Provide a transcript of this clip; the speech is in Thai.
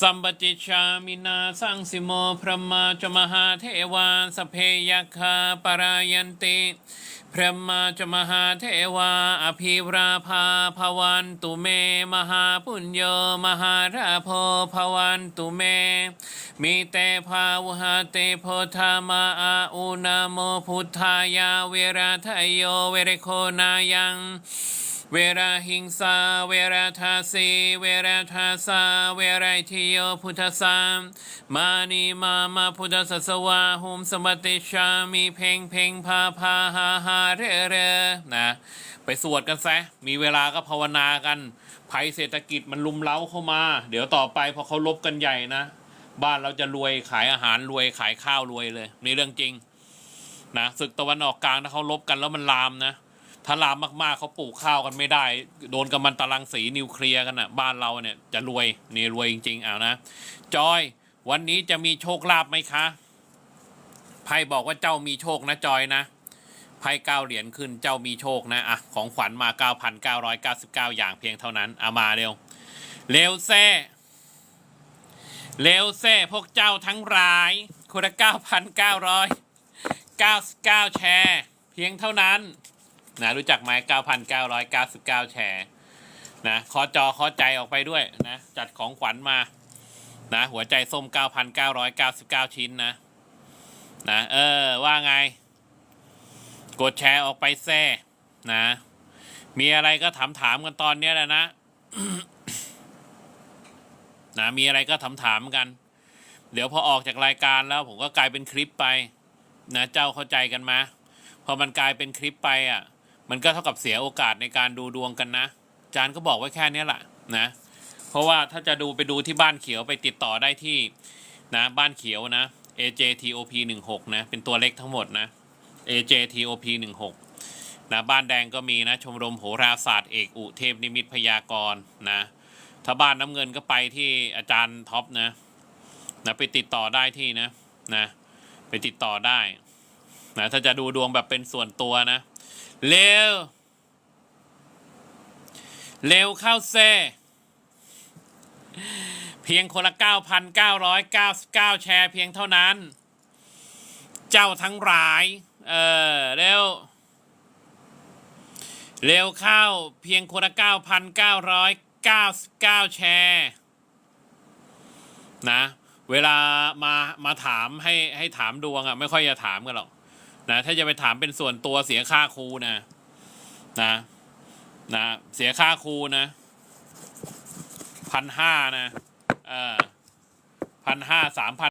สัมปติชามินาสังสิโมพระมาจมหาเทวาสเพยัคาปรายันติพระมาจมหาเทวา อภิราภาภวันตุเม มหาปุญโยมหาราโพภวันตุเม มีเตภาวหาเตโพธามาอาอุนาโมพุทธายาเวราทายโยเวรโคนายัง เวราหิงสา เวราทาสีเวราทาสา เวราทิโยพุทธสาม มานีมามาพุทธสสวาหุมสมติชามีเพ่งเพ่งพาพาหาหาเรเรนะไปสวดกันซะ มีเวลาก็ภาวนากัน ภัยเศรษฐกิจมันลุมเล้าเข้ามา เดี๋ยวต่อไปพอเขาลบกันใหญ่นะ บ้านเราจะรวยขายอาหารรวยขายข้าวรวยเลยนี่เรื่องจริงนะศึกตะวันออกกลางถ้าเขาลบกันแล้วมันลามนะ ถ้าลามมากๆเขาปลูกข้าวกันไม่ได้ โดนกัมมันตรังสีนิวเคลียร์กันนะ่ะบ้านเราเนี่ยจะรวยนี่รวยจริงๆเอานะจอย วันนี้จะมีโชคลาภไหมคะไพ่บอกว่าเจ้ามีโชคนะจอยนะไพ่เก้าเหรียญขึ้นเจ้ามีโชคนะอะของขวัญมา 9,999 อย่างเพียงเท่านั้นเอามาเร็วเร็วแซ่เร็วแซ่พวกเจ้าทั้งหลายคนละ9,999 แชร์ เพียงเท่านั้น นะรู้จักไหม9,999 แชร์นะขอจอขอใจออกไปด้วยนะจัดของขวัญมานะหัวใจส้ม 9,999 ชิ้นนะนะเออว่าไง กดแชร์ออกไปแซ่นะ มีอะไรก็ถามถามกันตอนนี้แหละนะนะมีอะไรก็ถามถามกัน เดี๋ยวพอออกจากรายการแล้ว ผมก็กลายเป็นคลิปไป นะเจ้าเข้าใจกันมาพอมันกลายเป็นคลิปไปอะ มันก็เท่ากับเสียโอกาสในการดูดวงกันนะอาจารย์ก็บอกไว้แค่นี้แหละนะ เพราะว่าถ้าจะดูไปดูที่บ้านเขียวไปติดต่อได้ที่นะบ้านเขียวนะ AJTOP 16นะเป็นตัวเล็กทั้งหมดนะ AJTOP 16นะบ้านแดงก็มีนะชมรมโหราศาสตร์เอกอุเทพนิมิตพยากรณ์นะถ้าบ้านน้ำเงินก็ไปที่อาจารย์ท็อปนะนะไปติดต่อได้ที่นะนะไปติดต่อได้ นะถ้าจะดูดวงแบบเป็นส่วนตัวนะ เร็ว เร็วเข้าเซเพียงคนละ 9,999 แชร์เพียงเท่านั้น เจ้าทั้งหลาย เออเร็ว เร็วเข้าเพียงคนละ 9,999 แชร์นะ เวลามามาถามให้ให้ถามดวงอะ่ะ ไม่ค่อยจะถามกันหรอก นะถ้าจะไปถามเป็นส่วนตัวเสียค่าครูนะนะนะเสียค่าครูนะพันห้านะเออพันห้าสามพัน